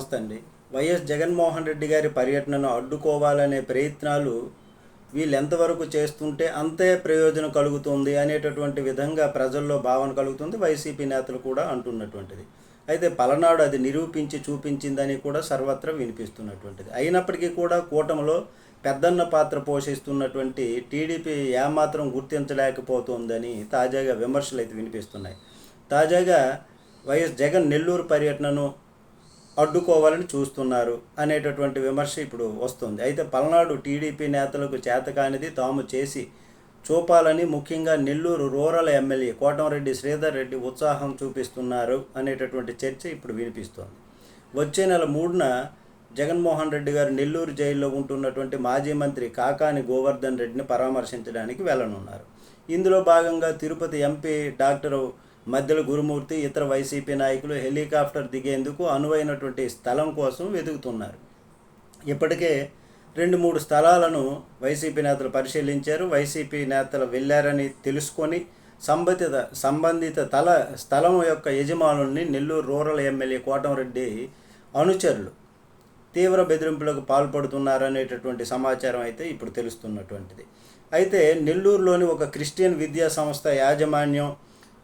నమస్తే అండి వైఎస్ జగన్మోహన్ రెడ్డి గారి పర్యటనను అడ్డుకోవాలనే ప్రయత్నాలు వీళ్ళు ఎంతవరకు చేస్తుంటే అంతే ప్రయోజనం కలుగుతుంది అనేటటువంటి విధంగా ప్రజల్లో భావన కలుగుతుంది. వైసీపీ నేతలు కూడా అంటున్నటువంటిది. అయితే పలనాడు అది నిరూపించి చూపించిందని కూడా సర్వత్రా వినిపిస్తున్నటువంటిది. అయినప్పటికీ కూడా కూటమిలో పెద్దన్న పాత్ర పోషిస్తున్నటువంటి టీడీపీ ఏమాత్రం గుర్తించలేకపోతుందని తాజాగా విమర్శలు అయితే వినిపిస్తున్నాయి. తాజాగా వైఎస్ జగన్ నెల్లూరు పర్యటనను అడ్డుకోవాలని చూస్తున్నారు అనేటటువంటి విమర్శ ఇప్పుడు వస్తుంది. అయితే పల్నాడు టీడీపీ నేతలకు చేతకానిది తాము చేసి చూపాలని ముఖ్యంగా నెల్లూరు రూరల్ ఎమ్మెల్యే కోటంరెడ్డి శ్రీధర్ రెడ్డి ఉత్సాహం చూపిస్తున్నారు అనేటటువంటి చర్చ ఇప్పుడు వినిపిస్తోంది. వచ్చే నెల మూడున జగన్మోహన్ రెడ్డి గారు నెల్లూరు జైల్లో ఉంటున్నటువంటి మాజీ మంత్రి కాకాని గోవర్ధన్ రెడ్డిని పరామర్శించడానికి వెళ్ళనున్నారు. ఇందులో భాగంగా తిరుపతి ఎంపీ డాక్టర్ మధ్యలో గురుమూర్తి ఇతర వైసీపీ నాయకులు హెలికాప్టర్ దిగేందుకు అనువైనటువంటి స్థలం కోసం వెతుకుతున్నారు. ఇప్పటికే రెండు మూడు స్థలాలను వైసీపీ నేతలు పరిశీలించారు. వైసీపీ నేతలు వెళ్ళారని తెలుసుకొని సంబంధిత సంబంధిత తల స్థలం యొక్క యజమానుల్ని నెల్లూరు రూరల్ ఎమ్మెల్యే కోటంరెడ్డి అనుచరులు తీవ్ర బెదిరింపులకు పాల్పడుతున్నారనేటటువంటి సమాచారం అయితే ఇప్పుడు తెలుస్తున్నటువంటిది. అయితే నెల్లూరులోని ఒక క్రిస్టియన్ విద్యా సంస్థ యాజమాన్యం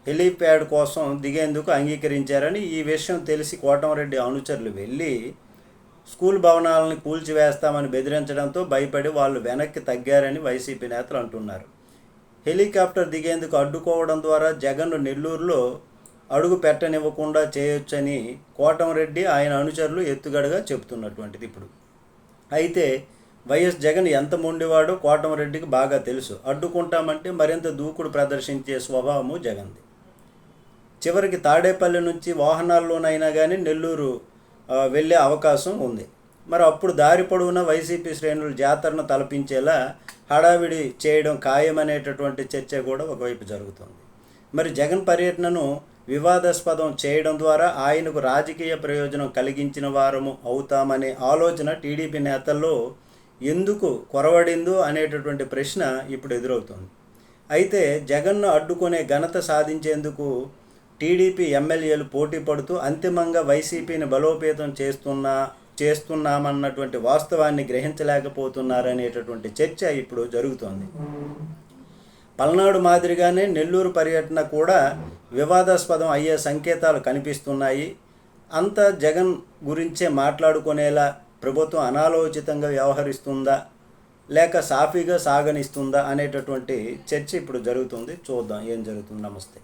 హెలీప్యాడ్ కోసం దిగేందుకు అంగీకరించారని ఈ విషయం తెలిసి కోటంరెడ్డి అనుచరులు వెళ్ళి స్కూల్ భవనాలను కూల్చివేస్తామని బెదిరించడంతో భయపడి వాళ్ళు వెనక్కి తగ్గారని వైసీపీ నేతలు అంటున్నారు. హెలికాప్టర్ దిగేందుకు అడ్డుకోవడం ద్వారా జగన్ను నెల్లూరులో అడుగు పెట్టనివ్వకుండా చేయొచ్చని కోటంరెడ్డి ఆయన అనుచరులు ఎత్తుగడగా చెబుతున్నటువంటిది ఇప్పుడు. అయితే వైఎస్ జగన్ ఎంత మొండివాడో కోటంరెడ్డికి బాగా తెలుసు. అడ్డుకుంటామంటే మరింత దూకుడు ప్రదర్శించే స్వభావము జగన్ది. చివరికి తాడేపల్లి నుంచి వాహనాల్లోనైనా కానీ నెల్లూరు వెళ్ళే అవకాశం ఉంది. మరి అప్పుడు దారి పొడవునా వైసీపీ శ్రేణులు జాతరను తలపించేలా హడావిడి చేయడం ఖాయమనేటటువంటి చర్చ కూడా ఒకవైపు జరుగుతుంది. మరి జగన్ పర్యటనను వివాదాస్పదం చేయడం ద్వారా ఆయనకు రాజకీయ ప్రయోజనం కలిగించిన వారము అవుతామనే ఆలోచన టీడీపీ నేతల్లో ఎందుకు కొరవడిందో అనేటటువంటి ప్రశ్న ఇప్పుడు ఎదురవుతుంది. అయితే జగన్ను అడ్డుకునే ఘనత సాధించేందుకు టీడీపీ ఎమ్మెల్యేలు పోటీ పడుతూ అంతిమంగా వైసీపీని బలోపేతం చేస్తున్నా చేస్తున్నామన్నటువంటి వాస్తవాన్ని గ్రహించలేకపోతున్నారనేటటువంటి చర్చ ఇప్పుడు జరుగుతోంది. పల్నాడు మాదిరిగానే నెల్లూరు పర్యటన కూడా వివాదాస్పదం అయ్యే సంకేతాలు కనిపిస్తున్నాయి. అంతా జగన్ గురించే మాట్లాడుకునేలా ప్రభుత్వం అనాలోచితంగా వ్యవహరిస్తుందా? లేక సాఫీగా సాగనిస్తుందా అనేటటువంటి చర్చ ఇప్పుడు జరుగుతుంది. చూద్దాం ఏం జరుగుతుంది. నమస్తే.